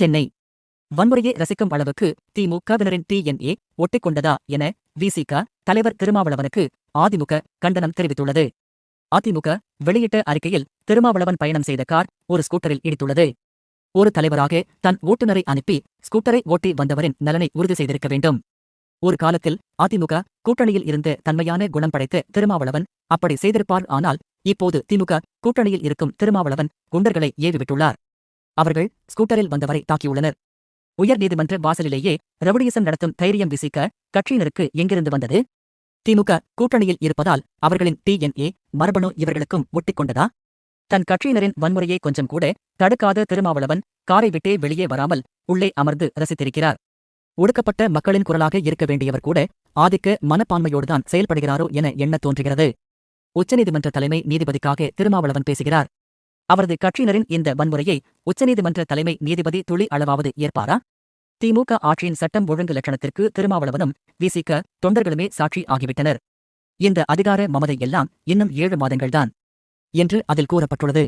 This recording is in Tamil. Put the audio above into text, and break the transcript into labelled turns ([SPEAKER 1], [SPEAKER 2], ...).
[SPEAKER 1] சென்னை. வன்முறையை ரசிக்கும் அளவுக்கு திமுகவினரின் டிஎன்ஏ ஒட்டிக்கொண்டதா என விசிக தலைவர் திருமாவளவனுக்கு அதிமுக கண்டனம் தெரிவித்துள்ளது. அதிமுக வெளியிட்ட அறிக்கையில் திருமாவளவன் பயணம் செய்த கார் ஒரு ஸ்கூட்டரில் இடித்துள்ளது. ஒரு தலைவராக தன் ஓட்டுநரை அனுப்பி ஸ்கூட்டரை ஓட்டி வந்தவரின் நலனை உறுதி செய்திருக்க வேண்டும். ஒரு காலத்தில் அதிமுக கூட்டணியில் இருந்து தன்மையான குணம் படைத்த திருமாவளவன் அப்படி செய்திருப்பார் ஆனால் இப்போது திமுக கூட்டணியில் இருக்கும் திருமாவளவன் குண்டர்களை ஏவிவிட்டுள்ளார். அவர்கள் ஸ்கூட்டரில் வந்தவரை தாக்கியுள்ளனர். உயர் நீதிமன்ற வாசலிலேயே ரவுடியசம் நடத்தும் தைரியம் விசிக்க கட்சியினருக்கு எங்கிருந்து வந்தது? திமுக கூட்டணியில் இருப்பதால் அவர்களின் டிஎன்ஏ மரபணு இவர்களுக்கும் ஒட்டிக்கொண்டதா? தன் கட்சியினரின் வன்முறையை கொஞ்சம் கூட தடுக்காத திருமாவளவன் காரை விட்டே வெளியே வராமல் உள்ளே அமர்ந்து ரசித்திருக்கிறார். ஒடுக்கப்பட்ட மக்களின் குரலாக இருக்க வேண்டியவர் கூட ஆதிக்க மனப்பான்மையோடுதான் செயல்படுகிறாரோ என எண்ணத் தோன்றுகிறது. உச்சநீதிமன்ற தலைமை நீதிபதிக்காக திருமாவளவன் பேசுகிறார். அவரது கட்சியினரின் இந்த வன்முறையை உச்சநீதிமன்ற தலைமை நீதிபதி துளி அளவாவது ஏற்பாரா? திமுக ஆட்சியின் சட்டம் ஒழுங்கு லட்சணத்திற்கு திருமாவளவனும் விசிக தொண்டர்களுமே சாட்சி ஆகிவிட்டனர். இந்த அதிகார மமதை எல்லாம் இன்னும் ஏழு மாதங்கள்தான் என்று அதில் கூறப்பட்டுள்ளது.